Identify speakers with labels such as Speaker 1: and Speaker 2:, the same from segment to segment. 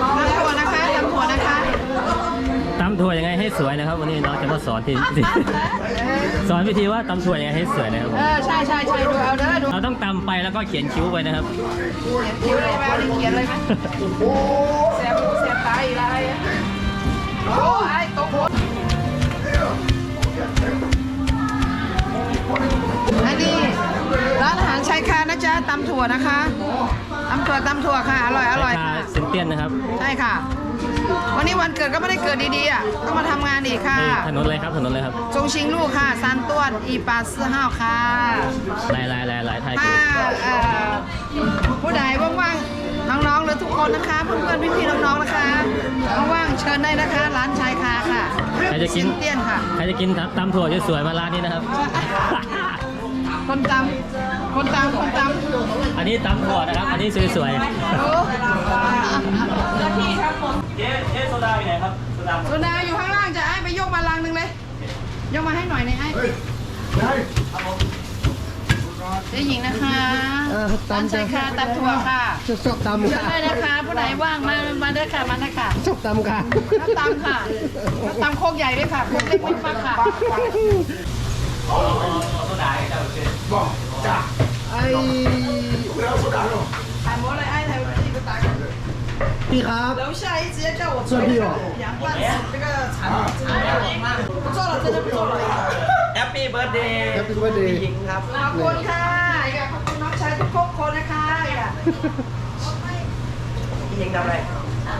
Speaker 1: ตำถั่วนะคะตำถั่วนะคะ
Speaker 2: ตำถั่วยังไงให้สวยนะครับ วันนี้น้องจะมาสอนที่ที่ สอนวิธีว่าตำถั่วยังไงให้สวยนะครับ
Speaker 1: เออใช่ใช่ใช่ดูเอาเด้อดู
Speaker 2: เราต้องตำไปแล้วก็เขียนคิ้วไปนะครับ
Speaker 1: เขียนคิ้วเลยไหมเอาดิเขียนเลยไหมแสบหูแสบตาอีกแล้วไอ้โอ้ไอ้ตกหัวอันนี้ร้านอาหารชายคานะจ๊ะตำถั่วนะคะตำถั่วตำถั่วค่ะ อร่อยอร่อย
Speaker 2: ราคา
Speaker 1: ค่ะ
Speaker 2: เซนเตียนนะครับ
Speaker 1: ใช่ค่ะ วันนี้วันเกิดก็ไม่ได้เกิดดีๆอะต้องมาทำงานอีกค่ะ
Speaker 2: นี่ถนนอะไรครับถนนอะไรครับ
Speaker 1: จงชิงลูกค่ะซานต้วนอีปาซื้อห้าวค่ะ
Speaker 2: ลายลายลายลายไทย
Speaker 1: ถ้าเอ่อผู้ใดว่างๆ น้องๆหรือทุกคนนะคะเพื่อนๆพี่ๆน้องๆนะคะว่างๆเชิญได้นะคะ ร้านชายคาค่ะ
Speaker 2: ใครจะกิน
Speaker 1: ซิเตียนค่ะ
Speaker 2: ใครจะกินตำถั่วสวยๆมาร้านนี้นะครับ
Speaker 1: คนตำคนตำคนตำ
Speaker 2: อันนี้ตำถั่วนะครับ อันนี้สวย
Speaker 1: โอ้
Speaker 2: ๆ เจ๊เจ๊โซดาอยู่ไหนครับโซดา
Speaker 1: สุดาอยู่ข้างล่างจะไอ้ไปยกมาลังหนึ่งเลยยกมาให้หน่อยหนึงไอ้เจ๊หญิงนะคะ
Speaker 3: เออ
Speaker 1: ร้าน
Speaker 3: ตำ
Speaker 1: ชายคาตำถั่วค่ะ
Speaker 3: ชอบชอบตำ
Speaker 1: เชิญ
Speaker 3: ค่ะ
Speaker 1: ได้นะคะผู้ใดว่างมามาเด้อค่ะมาเด้อค่ะ
Speaker 3: ชอบตำค่ะ
Speaker 1: น้ำตำค่ะน้ำตำโคกใหญ่ด้วยค่ะโคกเล็กไม่มากค่ะ
Speaker 3: ไอ้
Speaker 1: ถ่ายหมดเลยไอ้ถ่ายที่ก็ตายกัน
Speaker 3: พี่ครับ
Speaker 1: 楼下一直接叫我
Speaker 3: 这里哦
Speaker 1: 凉拌这个产产料嘛，不做了，真的不做了。
Speaker 2: แฮปปี้เบิร์ดเดย์
Speaker 3: แฮปปี้วันเดย์
Speaker 1: ขอบคุณค่ะขอบคุณน้องชายทุกคนนะคะ
Speaker 2: ยิงทำอะไร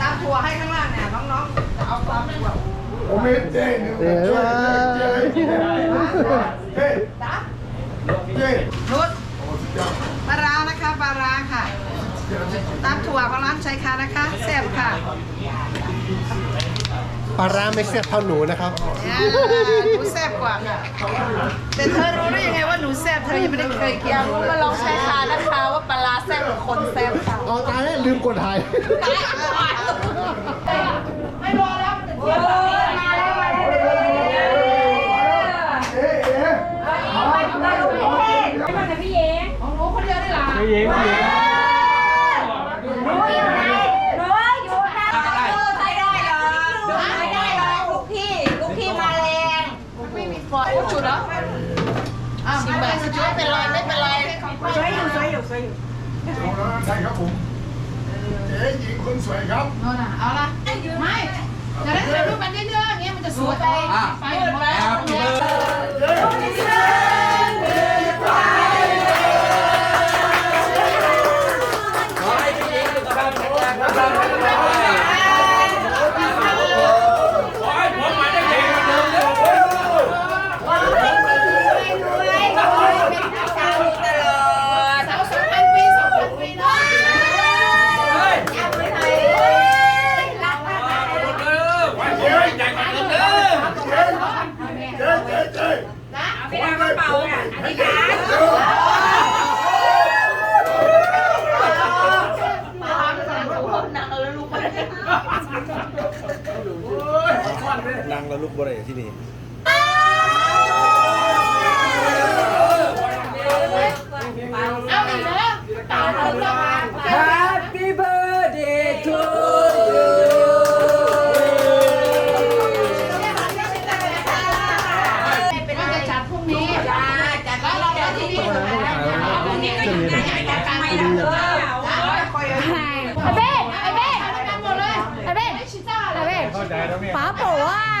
Speaker 1: ตามถั่วให้ข้างล่างเนี่ยน้องๆจะเอาตามถั่ว
Speaker 3: เดี๋ยวว่า
Speaker 1: จ้ะนุชป ถั่วของร้านชายคานะคะแซ่บค่ะ
Speaker 3: ปลาร้าไม่แซ่บเท่าหนูนะครับ
Speaker 1: เนี่ยหนูแซ่บกว่าค่ะแต่เธอรู้ได้ยังไงว่าหนูแซ่บเธอยังไม่ได้เคยกิน
Speaker 4: รู้มาลองใช้คานะคะว่าปลาร้าแซ่บหรือคนแซ่บค่ะ
Speaker 3: เอาตายแล้วลืมกดถ่าย
Speaker 1: ไม่รอแล้วมันจะเที่ยงแล้ว
Speaker 4: พี่เย้
Speaker 1: ของหนูคนเดียวได้หรอ
Speaker 2: ไม่ยิงไม่ยิง
Speaker 4: รู้อยู่ไหนรู้อยู่นะใช้ได้เหรอใช้ได้เหรอลูกพี่ลูกพี่มาแรง
Speaker 1: ไม่มีฟอยล์จุดเหรออ้าวไม่เป็นไรไม่เป็นไรไม่เป็นไร
Speaker 4: สวย อยู่สวยอยู่สวยอยู่
Speaker 5: ใช่ครับผมเจ๊หญิงคนสวยครับ
Speaker 1: โน่นน่ะเอาละไม่จะได้ถ่ายรูปกันเยอะๆอย่างเงี้ยมันจะสวยไปไปหมดแล้ว
Speaker 6: ล้วลุกบ่ได้ที่นี่
Speaker 1: เอาอีกแล้วตามเราต้องมา
Speaker 2: Happy birthday to you
Speaker 1: เป็นจะจัดพรุ่งนี้จัดแล้วเราไปที่นี่เลยพรุ่งนี้ก็อยู่ในจัดการไม่ได้คอย
Speaker 4: ไอเบ้ไอเบ้
Speaker 1: ทำหมดเลย
Speaker 4: ไอเบ้ไอเบ้ป๋าบอกว่าเข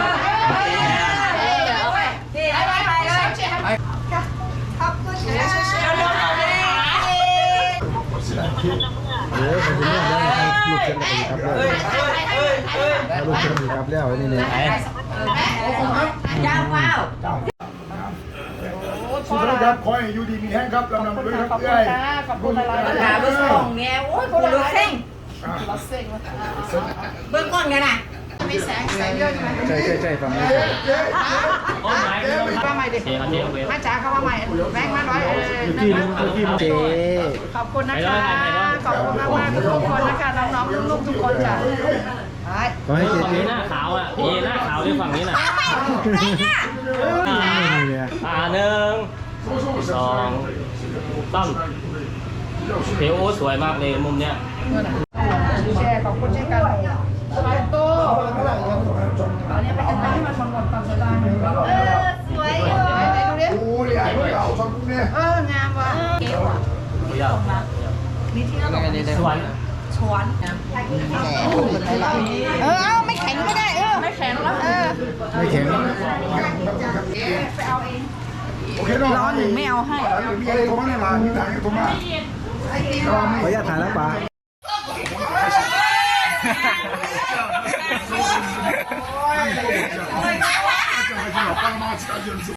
Speaker 1: ค
Speaker 3: รับเรื่องให้ลูกเชิญครับแล้วนี่นี่ย
Speaker 2: ไหน
Speaker 1: ยาวว้าวโอ้โช
Speaker 5: สุดครับขอให้อยู่ดีมีแห้งครับลำลำด้วยครับเอ้ย
Speaker 1: ขอบคุณอะไร
Speaker 4: หาไปส่งเนี่ยโอ้ยคนละ
Speaker 1: เส้น
Speaker 4: เบื้องก้นกันนะ
Speaker 1: มีแสงแสงเยอะใช่ไหม
Speaker 3: ใช่ใช่ใช่ฝั่งนี้
Speaker 2: โอ้ยไม่ไม่ไม่
Speaker 1: ว่าใหม่ดิ
Speaker 2: เจ๊ครับเจ๊เอาไป
Speaker 1: มาจ๋าเข้ามาใหม่แบงค์มาร้อยเออ
Speaker 3: ที่นึงที่เจ
Speaker 1: ขอบคุณนะคะขอบคุณมากมากๆทุกคนนะคะน้องๆลูกๆทุกคนจ้ะไป
Speaker 3: ขอให้เจ
Speaker 2: ฝั่ง
Speaker 3: เจ
Speaker 2: นี้หน้าขาวอะพี่หน้าขาวด้วยฝั่งนี้น่ะ
Speaker 3: เนี่ย
Speaker 2: อ่าหนึ่งสองสามเทโอสวยมากเลยมุมเนี้ย
Speaker 1: แชร์ขอบคุณเช่นกันไปตู้อันนี้ไปกันให้มันหมดความสบาย
Speaker 4: เออสวยอยู่
Speaker 1: ไหนดูดิ
Speaker 5: โอ้ยไอ้เก่าฟังกูเนี่ย
Speaker 1: เอองามว่ะ
Speaker 4: เก๋ว่ะ
Speaker 2: ตัวอย่าง
Speaker 4: มีที่เรา บอก
Speaker 2: สวน
Speaker 4: ช้อน
Speaker 1: เออเอาไม่แข็งก็ได้เออ ไม่แข็งแล้วเออ
Speaker 3: ไม่แข็ง
Speaker 5: โอเคเนาะ
Speaker 1: ร้อนหนึ่งไม่เอาให้
Speaker 5: มีอะไรโทรมาในร้านมีทางโทรมา
Speaker 3: ขออนุญาตถ่ายแล้วป๋า
Speaker 5: Calma,